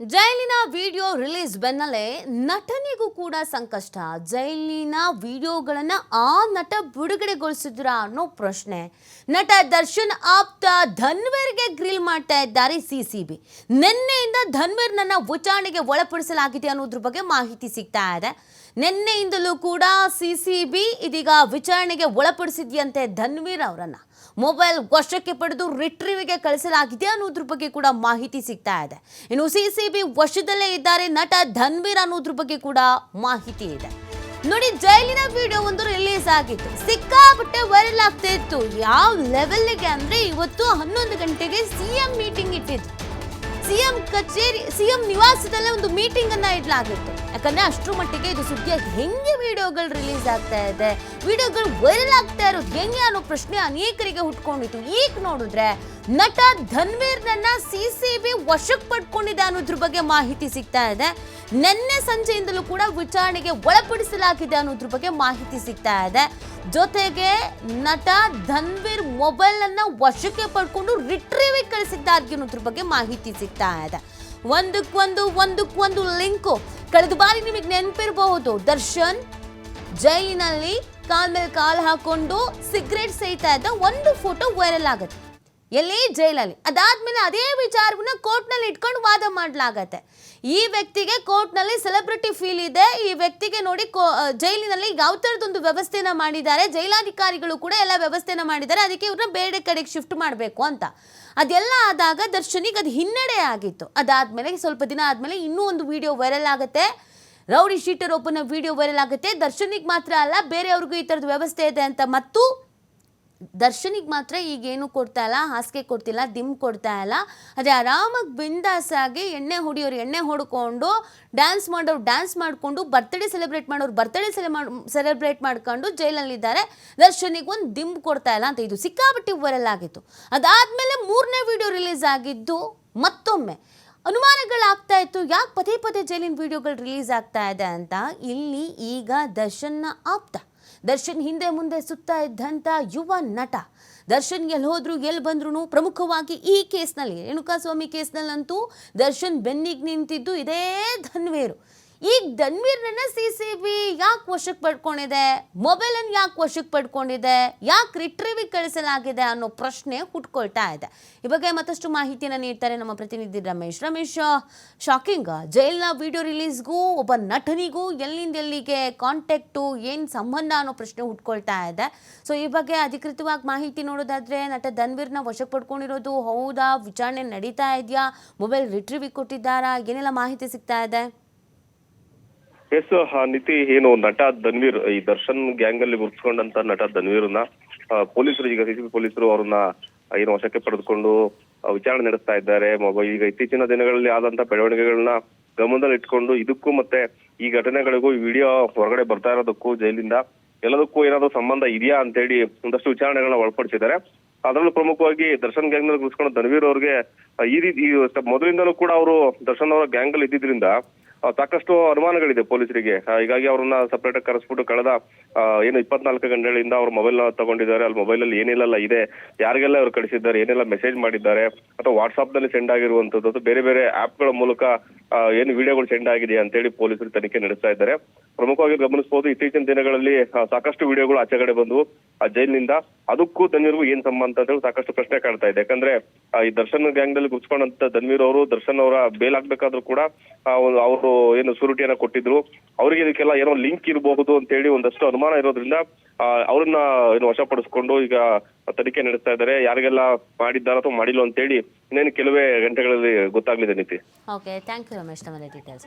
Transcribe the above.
ಜೈಲಿನ video release ಬೆನ್ನಲ್ಲೇ ನಟನಿಗೂ ಕೂಡ ಸಂಕಷ್ಟ. ಜೈಲಿನ ವಿಡಿಯೋಗಳನ್ನ ಆ ನಟ ಬಿಡುಗಡೆಗೊಳಿಸಿದ್ರ ಅನ್ನೋ ಪ್ರಶ್ನೆ. ನಟ ದರ್ಶನ್ ಆಪ್ತ ಧನ್ವೀರ್ಗೆ ಗ್ರಿಲ್ ಮಾಡ್ತಾ ಇದ್ದಾರೆ ಸಿಸಿಬಿ ನಿನ್ನೆಯಿಂದ ಧನ್ವೀರ್ನನ್ನ ವಿಚಾರಣೆಗೆ ಒಳಪಡಿಸಲಾಗಿದೆ ಅನ್ನೋದ್ರ ಬಗ್ಗೆ ಮಾಹಿತಿ ಸಿಗ್ತಾ ಇದೆ. ನಿನ್ನೆಯಿಂದಲೂ ಕೂಡ ಸಿಸಿಬಿ ಇದೀಗ ವಿಚಾರಣೆಗೆ ಒಳಪಡಿಸಿದ್ಯಂತೆ ಧನ್ವೀರ್ ಅವರನ್ನ. ಮೊಬೈಲ್ ವಶಕ್ಕೆ ಪಡೆದು ರಿಟ್ರೀವಿಗೆ ಕಳಿಸಲಾಗಿದೆ ಅನ್ನೋದ್ರ ಬಗ್ಗೆ ಕೂಡ ಮಾಹಿತಿ ಸಿಗ್ತಾ ಇದೆ. ಇನ್ನು ಸಿಸಿಬಿ ವಶದಲ್ಲೇ ಇದ್ದಾರೆ ನಟ ಧನ್ವೀರ್ ಅನ್ನೋದ್ರ ಬಗ್ಗೆ ಕೂಡ ಮಾಹಿತಿ ಇದೆ. ನೋಡಿ, ಜೈಲಿನ ವಿಡಿಯೋ ಒಂದು ರಿಲೀಸ್ ಆಗಿತ್ತು. ಸಿಕ್ಕಾಪಟ್ಟೆ ವೈರಲ್ ಆಗ್ತಾ ಇತ್ತು. ಯಾವ ಲೆವೆಲ್ಗೆ ಅಂದ್ರೆ ಇವತ್ತು ಹನ್ನೊಂದು ಗಂಟೆಗೆ ಸಿಎಂ ಮೀಟಿಂಗ್ ಇಟ್ಟಿದ್ರು. ಸಿಎಂ ಕಚೇರಿ, ಸಿಎಂ ನಿವಾಸದಲ್ಲೇ ಒಂದು ಮೀಟಿಂಗ್ ಅನ್ನ ಇಡ್ಲಾಗಿತ್ತು. ಯಾಕಂದ್ರೆ ಅಷ್ಟು ಮಟ್ಟಿಗೆ ಇದು ಸುದ್ದಿಯ ಹೆಂಗೆ ವಿಡಿಯೋಗಳು ರಿಲೀಸ್ ಆಗ್ತಾ ಇದೆ, ವಿಡಿಯೋಗಳು ವೈರಲ್ ಆಗ್ತಾ ಇರೋದು ಹೆಂಗೆ ಅನ್ನೋ ಪ್ರಶ್ನೆ ಅನೇಕರಿಗೆ ಹುಟ್ಕೊಂಡಿತ್ತು. ಈಗ ನೋಡಿದ್ರೆ ನಟ ಧನ್ವೀರ್ನನ್ನ ಸಿ ಸಿ ಬಿ ವಶಕ್ಕೆ ಪಡ್ಕೊಂಡಿದೆ ಅನ್ನೋದ್ರ ಬಗ್ಗೆ ಮಾಹಿತಿ ಸಿಗ್ತಾ ಇದೆ. ನಿನ್ನೆ ಸಂಜೆಯಿಂದಲೂ ಕೂಡ ವಿಚಾರಣೆಗೆ ಒಳಪಡಿಸಲಾಗಿದೆ ಅನ್ನೋದ್ರ ಬಗ್ಗೆ ಮಾಹಿತಿ ಸಿಗ್ತಾ ಇದೆ. ಜೊತೆಗೆ ನಟ ಧನ್ವೀರ್ ಮೊಬೈಲ್ ಅನ್ನ ವಶಕ್ಕೆ ಪಡ್ಕೊಂಡು ರಿಟ್ರೀವಿಗೆ ಕಳಿಸಿದ್ದಾರೆ ಅನ್ನೋದ್ರ ಬಗ್ಗೆ ಮಾಹಿತಿ ಸಿಗ್ತಾ ಇದೆ. ಒಂದಕ್ಕೊಂದು ಒಂದಕ್ಕೊಂದು ಲಿಂಕು ಕಳೆದ ಬಾರಿ ನಿಮಗೆ ನೆನಪಿರಬಹುದು. ದರ್ಶನ್ ಜೈಲಿನಲ್ಲಿ ಕಾಲ್ ಮೇಲೆ ಕಾಲ್ ಹಾಕೊಂಡು ಸಿಗರೇಟ್ ಸೇಯ್ತಾ ಇದ್ದ ಒಂದು ಫೋಟೋ ವೈರಲ್ ಆಗುತ್ತೆ. ಎಲ್ಲಿ? ಜೈಲಲ್ಲಿ. ಅದಾದ್ಮೇಲೆ ಅದೇ ವಿಚಾರವನ್ನ ಕೋರ್ಟ್ನಲ್ಲಿ ಇಟ್ಕೊಂಡು ವಾದ ಮಾಡಲಾಗತ್ತೆ. ಈ ವ್ಯಕ್ತಿಗೆ ಕೋರ್ಟ್ನಲ್ಲಿ ಸೆಲೆಬ್ರಿಟಿ ಫೀಲ್ ಇದೆ. ಈ ವ್ಯಕ್ತಿಗೆ ನೋಡಿ ಕೋ ಜೈಲಿನಲ್ಲಿ ಯಾವ ಥರದೊಂದು ವ್ಯವಸ್ಥೆನ ಮಾಡಿದ್ದಾರೆ. ಜೈಲಾಧಿಕಾರಿಗಳು ಕೂಡ ಎಲ್ಲ ವ್ಯವಸ್ಥೆನ ಮಾಡಿದ್ದಾರೆ. ಅದಕ್ಕೆ ಇವ್ರನ್ನ ಬೇರೆ ಕಡೆಗೆ ಶಿಫ್ಟ್ ಮಾಡಬೇಕು ಅಂತ. ಅದೆಲ್ಲ ಆದಾಗ ದರ್ಶನಿಗೆ ಅದು ಹಿನ್ನಡೆ ಆಗಿತ್ತು. ಅದಾದ್ಮೇಲೆ ಸ್ವಲ್ಪ ದಿನ ಆದಮೇಲೆ ಇನ್ನೂ ಒಂದು ವಿಡಿಯೋ ವೈರಲ್ ಆಗುತ್ತೆ. ರೌಡಿ ಶೀಟರ್ ಒಬ್ಬನ ವಿಡಿಯೋ ವೈರಲ್ ಆಗುತ್ತೆ. ದರ್ಶನಿಗೆ ಮಾತ್ರ ಅಲ್ಲ, ಬೇರೆಯವ್ರಿಗೂ ಈ ಥರದ ವ್ಯವಸ್ಥೆ ಇದೆ ಅಂತ. ಮತ್ತು ದರ್ಶನಿಗೆ ಮಾತ್ರ ಈಗೇನು ಕೊಡ್ತಾ ಇಲ್ಲ, ಹಾಸಿಗೆ ಕೊಡ್ತಿಲ್ಲ ದಿಮ್ ಕೊಡ್ತಾ ಇಲ್ಲ. ಅದೇ ಆರಾಮಾಗಿ ಬಿಂದಾಸಾಗಿ ಎಣ್ಣೆ ಹೊಡಿಯೋರು ಎಣ್ಣೆ ಹೊಡ್ಕೊಂಡು ಡ್ಯಾನ್ಸ್ ಮಾಡೋರು ಡ್ಯಾನ್ಸ್ ಮಾಡಿಕೊಂಡು ಬರ್ತ್ಡೇ ಸೆಲೆಬ್ರೇಟ್ ಮಾಡೋರು ಬರ್ತ್ಡೇ ಸೆಲೆ ಸೆಲೆಬ್ರೇಟ್ ಮಾಡ್ಕೊಂಡು ಜೈಲಲ್ಲಿದ್ದಾರೆ. ದರ್ಶನಿಗೆ ಒಂದು ದಿಮ್ ಕೊಡ್ತಾ ಇಲ್ಲ ಅಂತ ಇದು ಸಿಕ್ಕಾಪಟ್ಟಿ ವೈರಲ್ ಆಗಿತ್ತು. ಅದಾದಮೇಲೆ ಮೂರನೇ ವಿಡಿಯೋ ರಿಲೀಸ್ ಆಗಿದ್ದು ಮತ್ತೊಮ್ಮೆ. ಅನುಮಾನಗಳಾಗ್ತಾ ಇತ್ತು, ಯಾಕೆ ಪದೇ ಪದೇ ಜೈಲಿನ ವಿಡಿಯೋಗಳು ರಿಲೀಸ್ ಆಗ್ತಾ ಇದೆ ಅಂತ. ಇಲ್ಲಿ ಈಗ ದರ್ಶನ್ನ ಆಪ್ತ. ದರ್ಶನ್ ಹಿಂದೆ ಮುಂದೆ ಸುತ್ತಾ ಇದ್ದಂಥ ಯುವ ನಟ. ದರ್ಶನ್ ಎಲ್ಲಿ ಹೋದ್ರು ಎಲ್ಲಿ ಬಂದ್ರು ಪ್ರಮುಖವಾಗಿ ಈ ಕೇಸ್ನಲ್ಲಿ, ರೇಣುಕಾಸ್ವಾಮಿ ಕೇಸ್ನಲ್ಲಂತೂ ದರ್ಶನ್ ಬೆನ್ನಿಗೆ ನಿಂತಿದ್ದು ಇದೇ ಧನ್ವೀರು. ಈಗ ಧನ್ವೀರ್ನನ್ನ ಸಿ ಸಿ ಬಿ ಯಾಕೆ ವಶಕ್ಕೆ ಪಡ್ಕೊಂಡಿದೆ? ಮೊಬೈಲನ್ನು ಯಾಕೆ ವಶಕ್ಕೆ ಪಡ್ಕೊಂಡಿದೆ? ಯಾಕೆ ರಿಟ್ರೀವಿಗೆ ಕಳಿಸಲಾಗಿದೆ ಅನ್ನೋ ಪ್ರಶ್ನೆ ಹುಟ್ಕೊಳ್ತಾ ಇದೆ. ಈ ಬಗ್ಗೆ ಮತ್ತಷ್ಟು ಮಾಹಿತಿಯನ್ನು ನೀಡ್ತಾರೆ ನಮ್ಮ ಪ್ರತಿನಿಧಿ ರಮೇಶ್. ರಮೇಶ್ ಶಾಕಿಂಗ್ ಜೈಲ್ನ ವಿಡಿಯೋ ರಿಲೀಸ್ಗೂ ಒಬ್ಬ ನಟನಿಗೂ ಎಲ್ಲಿಂದ ಎಲ್ಲಿಗೆ ಕಾಂಟ್ಯಾಕ್ಟು ಏನು ಸಂಬಂಧ ಅನ್ನೋ ಪ್ರಶ್ನೆ ಹುಟ್ಕೊಳ್ತಾ ಇದೆ. ಸೊ ಈ ಬಗ್ಗೆ ಅಧಿಕೃತವಾಗಿ ಮಾಹಿತಿ ನೋಡೋದಾದರೆ ನಟ ಧನ್ವೀರ್ನ ವಶಕ್ಕೆ ಪಡ್ಕೊಂಡಿರೋದು ಹೌದಾ? ವಿಚಾರಣೆ ನಡೀತಾ ಇದೆಯಾ? ಮೊಬೈಲ್ ರಿಟ್ರೀವಿಗೆ ಕೊಟ್ಟಿದ್ದಾರಾ? ಏನೆಲ್ಲ ಮಾಹಿತಿ ಸಿಗ್ತಾ ಇದೆ? ಎಸ್ ನಿತಿ ಏನು ನಟ ಧನ್ವೀರ್, ಈ ದರ್ಶನ್ ಗ್ಯಾಂಗ್ ಅಲ್ಲಿ ಗುರ್ಸ್ಕೊಂಡಂತ ನಟ ಧನ್ವೀರ್ನ ಪೊಲೀಸರು, ಈಗ ಸಿಸಿಬಿ ಪೊಲೀಸರು ಅವ್ರನ್ನ ಏನು ವಶಕ್ಕೆ ಪಡೆದುಕೊಂಡು ವಿಚಾರಣೆ ನಡೆಸ್ತಾ ಇದ್ದಾರೆ. ಈಗ ಇತ್ತೀಚಿನ ದಿನಗಳಲ್ಲಿ ಆದಂತ ಬೆಳವಣಿಗೆಗಳನ್ನ ಗಮನದಲ್ಲಿ ಇಟ್ಕೊಂಡು, ಇದಕ್ಕೂ ಮತ್ತೆ ಈ ಘಟನೆಗಳಿಗೂ ಈ ವಿಡಿಯೋ ಹೊರಗಡೆ ಬರ್ತಾ ಇರೋದಕ್ಕೂ, ಜೈಲಿಂದ ಎಲ್ಲದಕ್ಕೂ ಏನಾದ್ರು ಸಂಬಂಧ ಇದೆಯಾ ಅಂತೇಳಿ ಒಂದಷ್ಟು ವಿಚಾರಣೆಗಳನ್ನ ಒಳಪಡಿಸಿದ್ದಾರೆ. ಅದರಲ್ಲೂ ಪ್ರಮುಖವಾಗಿ ದರ್ಶನ್ ಗ್ಯಾಂಗ್ನಲ್ಲಿ ಗುರ್ಸ್ಕೊಂಡ ಧನ್ವೀರ್ ಅವ್ರಿಗೆ ಈ ರೀತಿ ಮೊದಲಿಂದಲೂ ಕೂಡ ಅವರು ದರ್ಶನ್ ಅವರ ಗ್ಯಾಂಗ್ ಅಲ್ಲಿ ಇದ್ದಿದ್ರಿಂದ ಸಾಕಷ್ಟು ಅನುಮಾನಗಳಿದೆ ಪೊಲೀಸರಿಗೆ. ಹೀಗಾಗಿ ಅವ್ರನ್ನ ಸಪರೇಟ್ ಆಗಿ ಕರೆಸ್ಬಿಟ್ಟು ಕಳೆದ ಏನು ಇಪ್ಪತ್ನಾಲ್ಕು ಗಂಟೆಗಳಿಂದ ಅವ್ರ ಮೊಬೈಲ್ ತಗೊಂಡಿದ್ದಾರೆ. ಅಲ್ಲಿ ಮೊಬೈಲ್ ಅಲ್ಲಿ ಏನೆಲ್ಲ ಇದೆ, ಯಾರಿಗೆಲ್ಲ ಅವ್ರು ಕಳಿಸಿದ್ದಾರೆ, ಏನೆಲ್ಲ ಮೆಸೇಜ್ ಮಾಡಿದ್ದಾರೆ, ಅಥವಾ ವಾಟ್ಸ್ಆಪ್ನಲ್ಲಿ ಸೆಂಡ್ ಆಗಿರುವಂತದ್ದು ಬೇರೆ ಬೇರೆ ಆಪ್ಗಳ ಮೂಲಕ ಏನು ವಿಡಿಯೋಗಳು ಸೆಂಡ್ ಆಗಿದೆ ಅಂತೇಳಿ ಪೊಲೀಸರು ತನಿಖೆ ನಡೆಸ್ತಾ ಇದ್ದಾರೆ. ಪ್ರಮುಖವಾಗಿ ಗಮನಿಸಬಹುದು, ಇತ್ತೀಚಿನ ದಿನಗಳಲ್ಲಿ ಸಾಕಷ್ಟು ವಿಡಿಯೋಗಳು ಆಚೆಗಡೆ ಬಂದವು. ಆ, ಜೈಲಿನಿಂದ ಅದಕ್ಕೂ ಧನ್ವೀರ್ಗೂ ಏನ್ ಸಂಬಂಧ ಅಂತ ಹೇಳಿ ಸಾಕಷ್ಟು ಪ್ರಶ್ನೆ ಕಾಣ್ತಾ ಇದೆ. ಯಾಕಂದ್ರೆ ಈ ದರ್ಶನ್ ಗ್ಯಾಂಗ್ನಲ್ಲಿ ಗುಪ್ಸ್ಕೊಂಡಂತ ಧನ್ವೀರ್ ಅವರು, ದರ್ಶನ್ ಅವರ ಬೇಲ್ ಆಗ್ಬೇಕಾದ್ರೂ ಕೂಡ ಅವರು ಏನು ಸೂರಿಟಿಯನ್ನ ಕೊಟ್ಟಿದ್ರು. ಅವರಿಗೆ ಇದಕ್ಕೆಲ್ಲ ಏನೋ ಲಿಂಕ್ ಇರಬಹುದು ಅಂತ ಹೇಳಿ ಒಂದಷ್ಟು ಅನುಮಾನ ಇರೋದ್ರಿಂದ ಅವ್ರನ್ನ ಏನು ವಶಪಡಿಸ್ಕೊಂಡು ಈಗ ತನಿಖೆ ನಡೆಸ್ತಾ ಇದ್ದಾರೆ. ಯಾರಿಗೆಲ್ಲ ಮಾಡಿದ್ದಾರ ಅಥವಾ ಮಾಡಿಲ್ಲ ಅಂತ ಹೇಳಿ ಇನ್ನೇನು ಕೆಲವೇ ಗಂಟೆಗಳಲ್ಲಿ ಗೊತ್ತಾಗ್ಲಿದೆ ನೀತಿ. Okay thank you Ramesh. Details